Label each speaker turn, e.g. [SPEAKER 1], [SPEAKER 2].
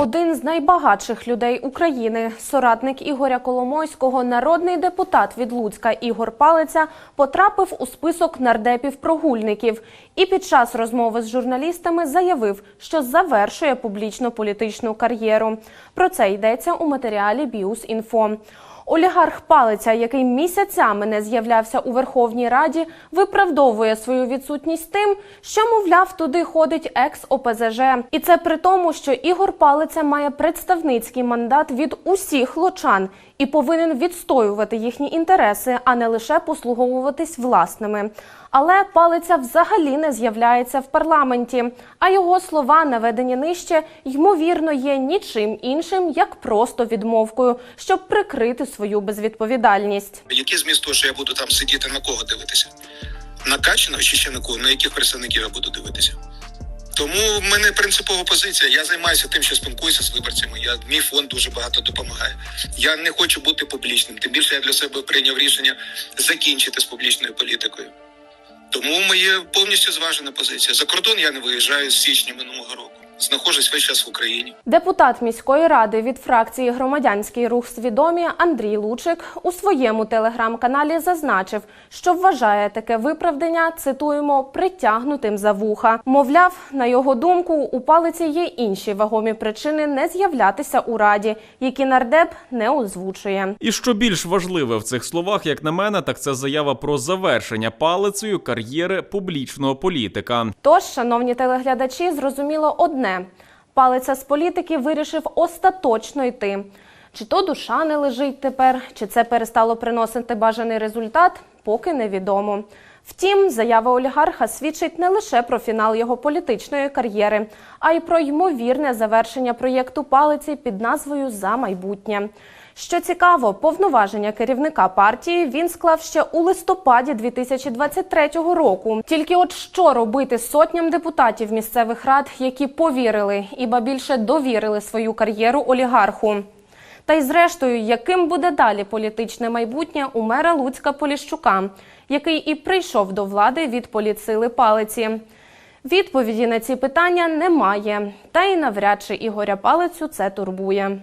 [SPEAKER 1] Один з найбагатших людей України, соратник Ігоря Коломойського, народний депутат від Луцька Ігор Палиця, потрапив у список нардепів-прогульників і під час розмови з журналістами заявив, що завершує публічно-політичну кар'єру. Про це йдеться у матеріалі Біус.Інфо. Олігарх Палиця, який місяцями не з'являвся у Верховній Раді, виправдовує свою відсутність тим, що, мовляв, туди ходить екс-ОПЗЖ. І це при тому, що Ігор Палиця має представницький мандат від усіх лочан і повинен відстоювати їхні інтереси, а не лише послуговуватись власними. Але Палиця взагалі не з'являється в парламенті, а його слова, наведені нижче, ймовірно, є нічим іншим, як просто відмовкою, щоб прикрити свою безвідповідальність.
[SPEAKER 2] Який зміст того, що я буду там сидіти, на кого дивитися? На Качина чи ще на кого? На яких представників я буду дивитися? Тому в мене принципова позиція. Я займаюся тим, що спілкуюся з виборцями. Я мій фонд дуже багато допомагає. Я не хочу бути публічним. Тим більше я для себе прийняв рішення закінчити з публічною політикою. Тому моє повністю зважена позиція. За кордон я не виїжджаю з січня минулого року. Знаходжусь весь час в Україні.
[SPEAKER 1] Депутат міської ради від фракції Громадянський рух свідомі Андрій Лучик у своєму телеграм-каналі зазначив, що вважає таке виправдання, цитуємо, притягнутим за вуха. Мовляв, на його думку, у палиці є інші вагомі причини не з'являтися у раді, які нардеп не озвучує.
[SPEAKER 3] І що більш важливе в цих словах, як на мене, так це заява про завершення палицею кар'єри публічного політика.
[SPEAKER 1] Тож, шановні телеглядачі, зрозуміло одне: палиця з політики вирішив остаточно йти. Чи то душа не лежить тепер, чи це перестало приносити бажаний результат, поки невідомо. Втім, заява олігарха свідчить не лише про фінал його політичної кар'єри, а й про ймовірне завершення проєкту палиці під назвою За майбутнє. Що цікаво, повноваження керівника партії він склав ще у листопаді 2023 року. Тільки от що робити сотням депутатів місцевих рад, які повірили і ба більше довірили свою кар'єру олігарху. Та й зрештою, яким буде далі політичне майбутнє у мера Луцька Поліщука, який і прийшов до влади від поліцили палиці. Відповіді на ці питання немає, та й навряд чи Ігоря Палицю це турбує.